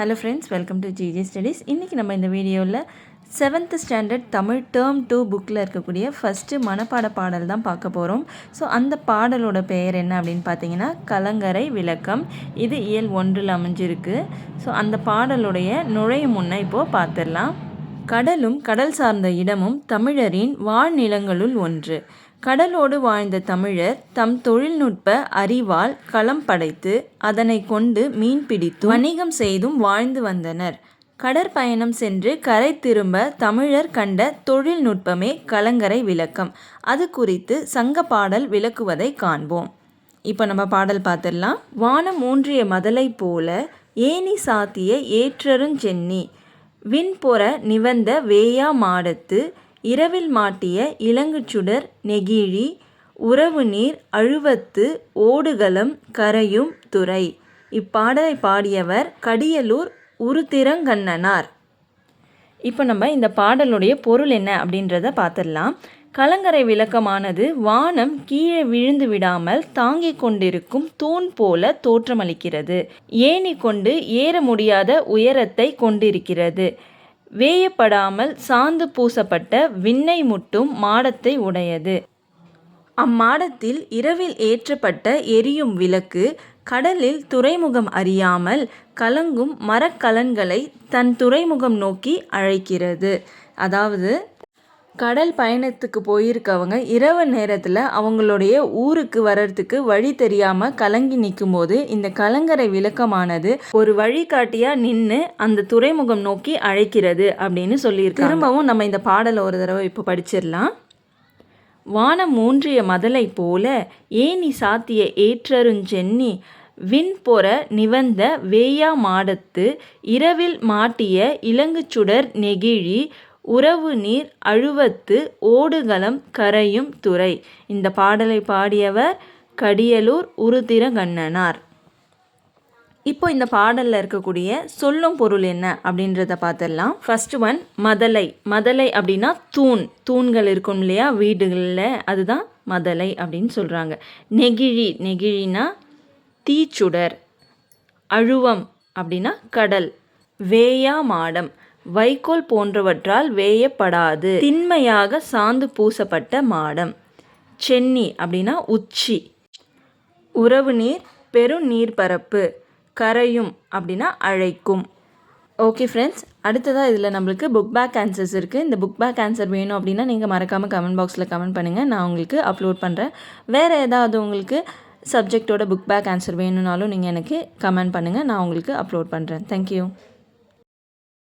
Hello friends welcome to GG studies இன்றைக்கி நம்ம இந்த வீடியோவில் seventh standard Tamil term two புக்கில் இருக்கக்கூடிய ஃபஸ்ட்டு மனப்பாட பாடல் தான் பார்க்க போகிறோம் ஸோ அந்த பாடலோட பெயர் என்ன அப்படின்னு பார்த்தீங்கன்னா கலங்கரை விளக்கம். இது இயல் ஒன்றில் அமைஞ்சிருக்கு. ஸோ அந்த பாடலுடைய நுழையும் முன்னே இப்போது பார்த்துடலாம். கடலும் கடல் சார்ந்த இடமும் தமிழரின் வாழ்நிலங்களுள் ஒன்று. கடலோடு வாழ்ந்த தமிழர் தம் தொழில்நுட்ப அறிவால் களம் படைத்து அதனை கொண்டு மீன் பிடித்து வணிகம் செய்தும் வாழ்ந்து வந்தனர். கடற்பயணம் சென்று கரை திரும்ப தமிழர் கண்ட தொழில்நுட்பமே கலங்கரை விளக்கம். அது குறித்து சங்க பாடல் விளக்குவதை காண்போம். இப்போ நம்ம பாடல் பார்த்துடலாம் வானம் ஊன்றிய மதலை போல ஏனி சாத்திய ஏற்றருஞ்சென்னி விண்பொற நிவந்த வேயா மாடத்து இரவில் மாட்டிய இளங்குச்சுடர் நெகிழி உறவு நீர் அழுவத்து ஓடுகளம் கரையும் துறை. இப்பாடலை பாடியவர் கடியலூர் உருத்திரங்கண்ணனார். இப்போ நம்ம இந்த பாடலுடைய பொருள் என்ன அப்படின்றத பார்த்துடலாம். கலங்கரை விளக்கமானது வானம் கீழே விழுந்து விடாமல் தாங்கிக் கொண்டிருக்கும் தூண் போல தோற்றமளிக்கிறது. ஏணி கொண்டு ஏற முடியாத உயரத்தை கொண்டிருக்கிறது. வேயப்படாமல் சாந்து பூசப்பட்ட விண்ணை முட்டும் மாடத்தை உடையது. அம்மாடத்தில் இரவில் ஏற்றப்பட்ட எரியும் விளக்கு கடலில் துறைமுகம் அறியாமல் கலங்கும் மரக்கலன்களை தன் துறைமுகம் நோக்கி அழைக்கிறது. அதாவது கடல் பயணத்துக்கு போயிருக்கவங்க இரவு நேரத்தில் அவங்களுடைய ஊருக்கு வர்றதுக்கு வழி தெரியாமல் கலங்கி நிற்கும் போது இந்த கலங்கரை விளக்கமானது ஒரு வழிகாட்டியாக நின்று அந்த துறைமுகம் நோக்கி அழைக்கிறது அப்படின்னு சொல்லியிருக்கு திரும்பவும் நம்ம இந்த பாடலை ஒரு தடவை இப்போ படிச்சிடலாம். வானம் மூன்றிய மதலை போல ஏனி சாத்திய ஏற்றருஞ்சென்னி விண்பொற நிவந்த வேயா மாடத்து இரவில் மாட்டிய இலங்குச்சுடர் நெகிழி உறவு நீர் அழுவத்து ஓடுகளம் கரையும் துறை. இந்த பாடலை பாடியவர் கடியலூர் உருத்திரகண்ணனார் இப்போ இந்த பாடலில் இருக்கக்கூடிய சொல்லும் பொருள் என்ன அப்படின்றத பார்த்துடலாம் ஃபர்ஸ்ட் ஒன் மதலை. மதலை அப்படின்னா தூண். தூண்கள் இருக்கும் இல்லையா? வீடுகளில் அதுதான் மதலை அப்படின்னு சொல்கிறாங்க நெகிழி. நெகிழினா தீச்சுடர். அழுவம் அப்படின்னா கடல். வேயா மாடம். வைக்கோல் போன்றவற்றால் வேயப்படாது. திண்மையாக சாந்து பூசப்பட்ட மாடம். சென்னி அப்படின்னா உச்சி. உறவு நீர் பெரும் நீர்ப்பரப்பு. கரையும் அப்படின்னா அழைக்கும். ஓகே ஃப்ரெண்ட்ஸ் அடுத்ததாக இதில் நம்மளுக்கு புக் பேக் ஆன்சர்ஸ் இருக்குது இந்த புக் பேக் ஆன்சர் வேணும் அப்படின்னா நீங்கள் மறக்காமல் கமெண்ட் பாக்ஸில் கமெண்ட் பண்ணுங்கள் நான் உங்களுக்கு அப்லோட் பண்ணுறேன் வேறு ஏதாவது உங்களுக்கு சப்ஜெக்டோட புக் பேக் ஆன்சர் வேணும்னாலும் நீங்கள் எனக்கு கமெண்ட் பண்ணுங்கள் நான் உங்களுக்கு அப்லோட் பண்ணுறேன் தேங்க்யூ